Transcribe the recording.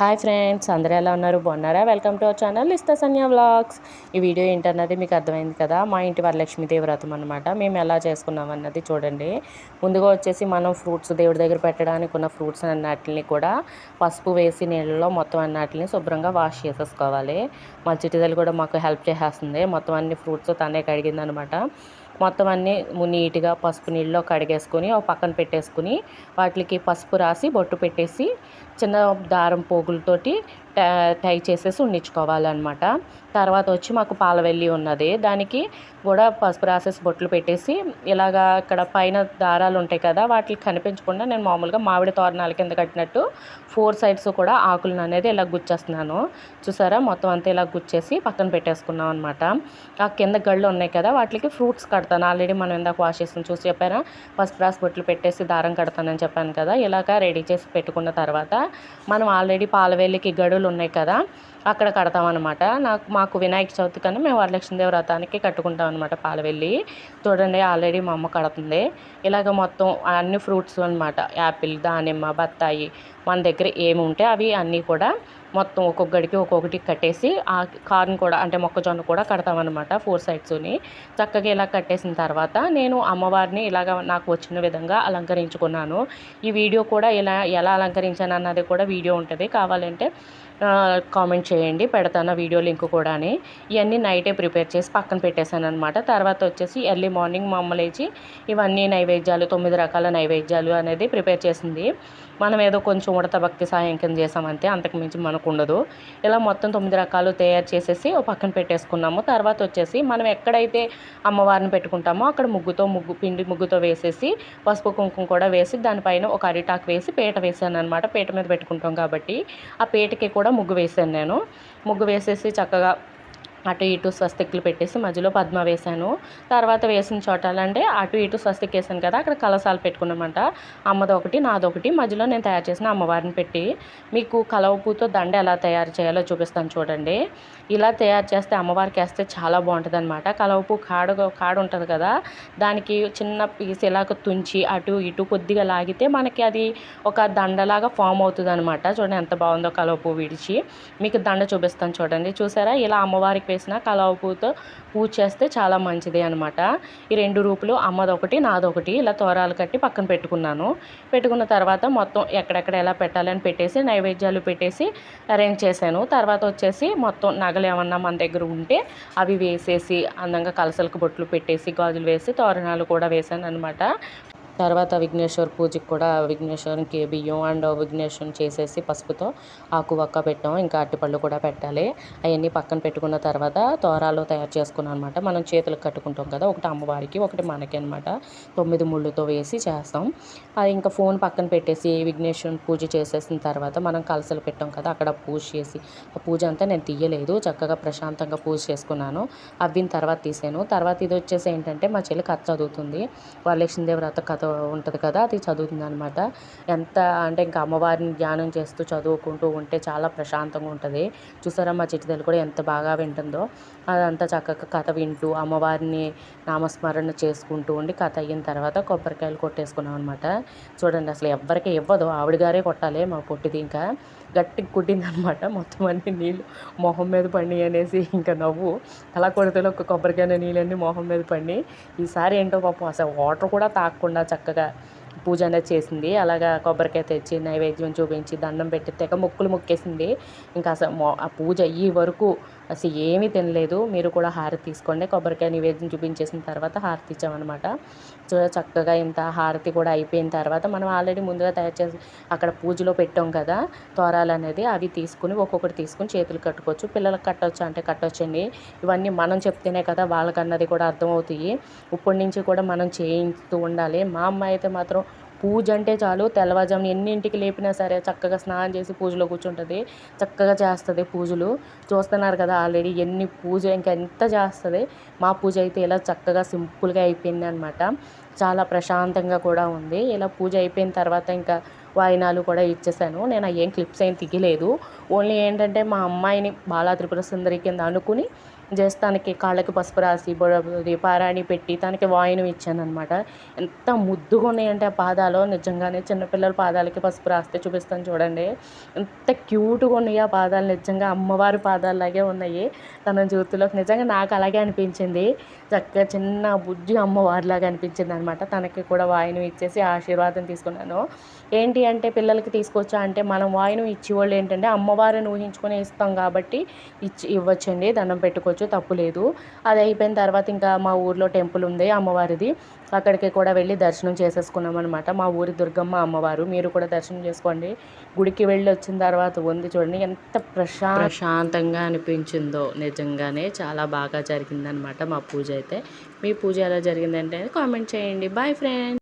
Hi friends అందరూ ఎలా ఉన్నారు? బాగున్నారా? వెల్కమ్ టు అవర్ ఛానల్ ఇస్తా సన్యా వ్లాగ్స్. ఈ వీడియో ఏంటన్నది మీకు అర్థమైంది కదా? మా ఇంటి వరలక్ష్మి దేవ్రతం అనమాట మేము ఎలా చేసుకున్నాం అన్నది చూడండి. ముందుగా వచ్చేసి మనం ఫ్రూట్స్ దేవుడి దగ్గర పెట్టడానికి ఉన్న ఫ్రూట్స్ అన్నిటిని కూడా పసుపు వేసి నీళ్ళలో మొత్తం అన్నిటిని శుభ్రంగా వాష్ చేసేసుకోవాలి. మా చిటిదలు కూడా మాకు హెల్ప్ చేసేస్తుంది. మొత్తం అన్ని ఫ్రూట్స్ తనే కడిగింది అనమాట మొత్తం అన్నీ నీట్గా పసుపు నీళ్ళలో కడిగేసుకొని ఒక పక్కన పెట్టేసుకుని వాటికి పసుపు రాసి బొట్టు పెట్టేసి చిన్న దారం పోగులతోటి టై చేసేసి ఉండించుకోవాలన్నమాట. తర్వాత వచ్చి మాకు పాలవెల్లి ఉన్నది. దానికి కూడా పసుపు రాసేసి బొట్లు పెట్టేసి ఇలాగా ఇక్కడ పైన దారాలు ఉంటాయి కదా వాటికి కనిపించకుండా నేను మామూలుగా మామిడి తోరణాల కింద కట్టినట్టు ఫోర్ సైడ్స్ కూడా ఆకులను అనేది ఇలా గుచ్చేస్తున్నాను. చూసారా? మొత్తం అంతా ఇలా గుచ్చేసి పక్కన పెట్టేసుకున్నాం అనమాట ఆ కింద గళ్ళు ఉన్నాయి కదా వాటికి ఫ్రూట్స్ కడతాను. ఆల్రెడీ మనం ఇందాక వాష్ చేసిన చూసి చెప్పాను పసుపు రాసి బొట్లు పెట్టేసి దారం కడతానని చెప్పాను కదా ఇలాగా రెడీ చేసి పెట్టుకున్న తర్వాత మనం ఆల్రెడీ పాలవేలికి గడులు ఉన్నాయి కదా అక్కడ కడతామన్నమాట నాకు మాకు వినాయక చవితి కన్నా మేము వరలక్ష్మీదేవి వ్రతానికి కట్టుకుంటాం అనమాట పాలవెల్లి చూడండి ఆల్రెడీ మా అమ్మ కడుతుంది. ఇలాగ మొత్తం అన్ని ఫ్రూట్స్ అనమాట యాపిల్ దానిమ్మ బత్తాయి మన దగ్గర ఏమి ఉంటే అవి అన్నీ కూడా మొత్తం ఒక్కొక్కడికి ఒక్కొక్కటి కట్టేసి ఆ కార్న్ కూడా అంటే మొక్కజొన్న కూడా కడతామన్నమాట ఫోర్ సైడ్స్ని. చక్కగా ఇలా కట్టేసిన తర్వాత నేను అమ్మవారిని ఇలాగ నాకు వచ్చిన విధంగా అలంకరించుకున్నాను. ఈ వీడియో కూడా ఇలా ఎలా అలంకరించాను అన్నది కూడా వీడియో ఉంటుంది. కావాలంటే కామెంట్ చేయండి. పెడతాను వీడియో లింక్ కూడా ఇవన్నీ నైటే ప్రిపేర్ చేసి పక్కన పెట్టేశాను అనమాట తర్వాత వచ్చేసి ఎర్లీ మార్నింగ్ మా అమ్మ లేచి ఇవన్నీ నైవేద్యాలు తొమ్మిది రకాల నైవేద్యాలు అనేది ప్రిపేర్ చేసింది. మనం ఏదో కొంచెం ఉడత భక్తి సాయంకం కింద చేసామంతే అంతకు మించి మనకు ఉండదు ఇలా మొత్తం తొమ్మిది రకాలు తయారు చేసేసి ఒక పక్కన పెట్టేసుకున్నాము. తర్వాత వచ్చేసి మనం ఎక్కడైతే అమ్మవారిని పెట్టుకుంటామో అక్కడ ముగ్గుతో ముగ్గు పిండి ముగ్గుతో వేసేసి పసుపు కుంకుమ కూడా వేసి దానిపైన ఒక అరిటాకు వేసి పీట వేసాను అనమాట పీట మీద పెట్టుకుంటాం కాబట్టి ఆ పీటకి కూడా ముగ్గు వేసాను నేను. ముగ్గు వేసేసి చక్కగా అటు ఇటు స్వస్తిక్లు పెట్టేసి మధ్యలో పద్మ వేశాను. తర్వాత వేసిన చోటాలంటే అటు ఇటు స్వస్తిక్ వేసాను కదా అక్కడ కలసాలు పెట్టుకున్నామంట. అమ్మది ఒకటి నాది ఒకటి మధ్యలో నేను తయారు చేసిన అమ్మవారిని పెట్టి మీకు కలవపూతో దండ ఎలా తయారు చేయాలో చూపిస్తాను చూడండి. ఇలా తయారు చేస్తే అమ్మవారికి వేస్తే చాలా బాగుంటుంది అనమాట కలవపు కాడు కాడు ఉంటుంది కదా దానికి చిన్న పీస్ ఇలాగ తుంచి అటు ఇటు కొద్దిగా లాగితే మనకి అది ఒక దండలాగా ఫామ్ అవుతుంది అనమాట చూడండి ఎంత బాగుందో కలవపు విడిచి. మీకు దండ చూపిస్తాను చూడండి. చూసారా? ఇలా అమ్మవారికి వేసిన కలవ పూతో పూజ చేస్తే చాలా మంచిది అనమాట ఈ రెండు రూపులు అమ్మదొకటి నాదొకటి ఇలా తోరాలు కట్టి పక్కన పెట్టుకున్నాను. పెట్టుకున్న తర్వాత మొత్తం ఎక్కడెక్కడ ఎలా పెట్టాలని పెట్టేసి నైవేద్యాలు పెట్టేసి అరేంజ్ చేశాను. తర్వాత వచ్చేసి మొత్తం నగలు ఏమన్నా మన దగ్గర ఉంటే అవి వేసేసి అందంగా కలసలకు బొట్లు పెట్టేసి గాజులు వేసి తోరణాలు కూడా వేసాను అనమాట తర్వాత విఘ్నేశ్వర్ పూజకి కూడా విఘ్నేశ్వరునికి బియ్యం అండ్ విఘ్నేశ్వరం చేసేసి పసుపుతో ఆకు వక్క పెట్టాం ఇంకా అట్టిపళ్ళు కూడా పెట్టాలి. అవన్నీ పక్కన పెట్టుకున్న తర్వాత తోరాలు తయారు చేసుకున్నాం అనమాట మనం చేతులకు కట్టుకుంటాం కదా ఒకటి అమ్మవారికి ఒకటి మనకి అనమాట తొమ్మిది ముళ్ళుతో వేసి చేస్తాం. అది ఇంకా ఫోన్ పక్కన పెట్టేసి విఘ్నేశ్వరం పూజ చేసేసిన తర్వాత మనం కలసలు పెట్టాం కదా అక్కడ పూజ చేసి. ఆ పూజ అంతా నేను తీయలేదు. చక్కగా ప్రశాంతంగా పూజ చేసుకున్నాను. అవ్విన తర్వాత తీసాను. తర్వాత ఇది వచ్చేసి ఏంటంటే మా చెల్లి కథ చదువుతుంది. వరలక్ష్మీదేవి వ్రత కథ ఉంటుంది కదా అది చదువుతుంది అనమాట ఎంత అంటే ఇంకా అమ్మవారిని ధ్యానం చేస్తూ చదువుకుంటూ ఉంటే చాలా ప్రశాంతంగా ఉంటుంది. చూసారా మా చిట్టిదలు కూడా ఎంత బాగా వింటుందో. అదంతా చక్కగా కథ వింటూ అమ్మవారిని నామస్మరణ చేసుకుంటూ ఉండి కథ అయిన తర్వాత కొబ్బరికాయలు కొట్టేసుకున్నాం అనమాట చూడండి అసలు ఎవ్వరికి ఇవ్వదు. ఆవిడ గారే కొట్టాలి మా పొట్టిది ఇంకా. గట్టి కుట్టిందనమాట మొత్తం అన్ని నీళ్ళు మొహం మీద పడి అనేసి ఇంకా నవ్వు. అలా కొడితే ఒక కొబ్బరికాయ నీళ్ళన్నీ మొహం మీద పడి ఈసారి ఏంటో పాపం అసలు వాటర్ కూడా తాగకుండా చక్కగా పూజ అనేది చేసింది. అలాగా కొబ్బరికాయ తెచ్చి నైవేద్యం చూపించి దండం పెట్టి తెగ మొక్కులు మొక్కేసింది. ఇంకా అసలు ఆ పూజ అయ్యే వరకు అసలు ఏమీ తినలేదు. మీరు కూడా హారతి తీసుకోండి. కొబ్బరికాయ నివేదన చూపించేసిన తర్వాత హారతి ఇచ్చామన్నమాట. సో చక్కగా ఇంత హారతి కూడా అయిపోయిన తర్వాత మనం ఆల్రెడీ ముందుగా తయారు చేసి అక్కడ పూజలో పెట్టాం కదా తోరాలు అనేది అవి తీసుకుని ఒక్కొక్కటి తీసుకుని చేతులు కట్టుకోవచ్చు పిల్లలకు కట్టవచ్చు అంటే కట్టవచ్చండి ఇవన్నీ మనం చెప్తేనే కదా వాళ్ళకన్నది కూడా అర్థమవుతాయి. ఇప్పటి నుంచి కూడా మనం చేయిస్తూ ఉండాలి. మా అమ్మాయి అయితే మాత్రం పూజ అంటే చాలు తెల్లవారుజామున ఎన్నింటికి లేపినా సరే చక్కగా స్నానం చేసి పూజలో కూర్చుంటుంది. చక్కగా చేస్తుంది పూజలు. చూస్తున్నారు కదా ఆల్రెడీ ఎన్ని పూజ ఇంకా ఎంత చేస్తుంది. మా పూజ అయితే ఇలా చక్కగా సింపుల్గా అయిపోయింది అనమాట చాలా ప్రశాంతంగా కూడా ఉంది. ఇలా పూజ అయిపోయిన తర్వాత ఇంకా వాయినాలు కూడా ఇచ్చేసాను. నేను ఏం క్లిప్స్ ఏం తీయలేదు. ఓన్లీ ఏంటంటే మా అమ్మాయిని బాలా త్రిపుర సుందరి కింద అనుకుని జస్ట్ తనకి కాళ్ళకి పసుపు రాసి పారాణి పెట్టి తనకి వాయినం ఇచ్చాను అనమాట ఎంత ముద్దుగా ఉన్నాయంటే ఆ పాదాలు. నిజంగానే చిన్నపిల్లల పాదాలకి పసుపు రాస్తే చూపిస్తాను చూడండి. ఎంత క్యూట్గా ఉన్నాయి ఆ పాదాలు. నిజంగా అమ్మవారి పాదాలలాగే ఉన్నాయి. తన జ్యోతిలోకి నిజంగా నాకు అలాగే అనిపించింది. చక్కగా చిన్న బుజ్జి అమ్మవారిలాగా అనిపించింది అనమాట తనకి కూడా వాయినం ఇచ్చేసి ఆశీర్వాదం తీసుకున్నాను. ఏంటి అంటే పిల్లలకి తీసుకొచ్చా అంటే మనం వాయినం ఇచ్చేవాళ్ళు ఏంటంటే అమ్మవారిని ఊహించుకొని ఇస్తాం కాబట్టి ఇచ్చి ఇవ్వచ్చండి. దండం పెట్టుకోవచ్చు. తప్పు లేదు. అది అయిపోయిన తర్వాత ఇంకా మా ఊర్లో టెంపుల్ ఉంది అమ్మవారిది. అక్కడికి కూడా వెళ్ళి దర్శనం చేసేసుకున్నాం అనమాట మా ఊరి దుర్గమ్మ అమ్మవారు. మీరు కూడా దర్శనం చేసుకోండి. గుడికి వెళ్ళి వచ్చిన తర్వాత ఉంది చూడండి ఎంత ప్రశా ప్రశాంతంగా అనిపించిందో నిజంగానే చాలా బాగా జరిగిందనమాట మా పూజ అయితే. మీ పూజ ఎలా జరిగిందంటే కామెంట్ చేయండి. Bye friends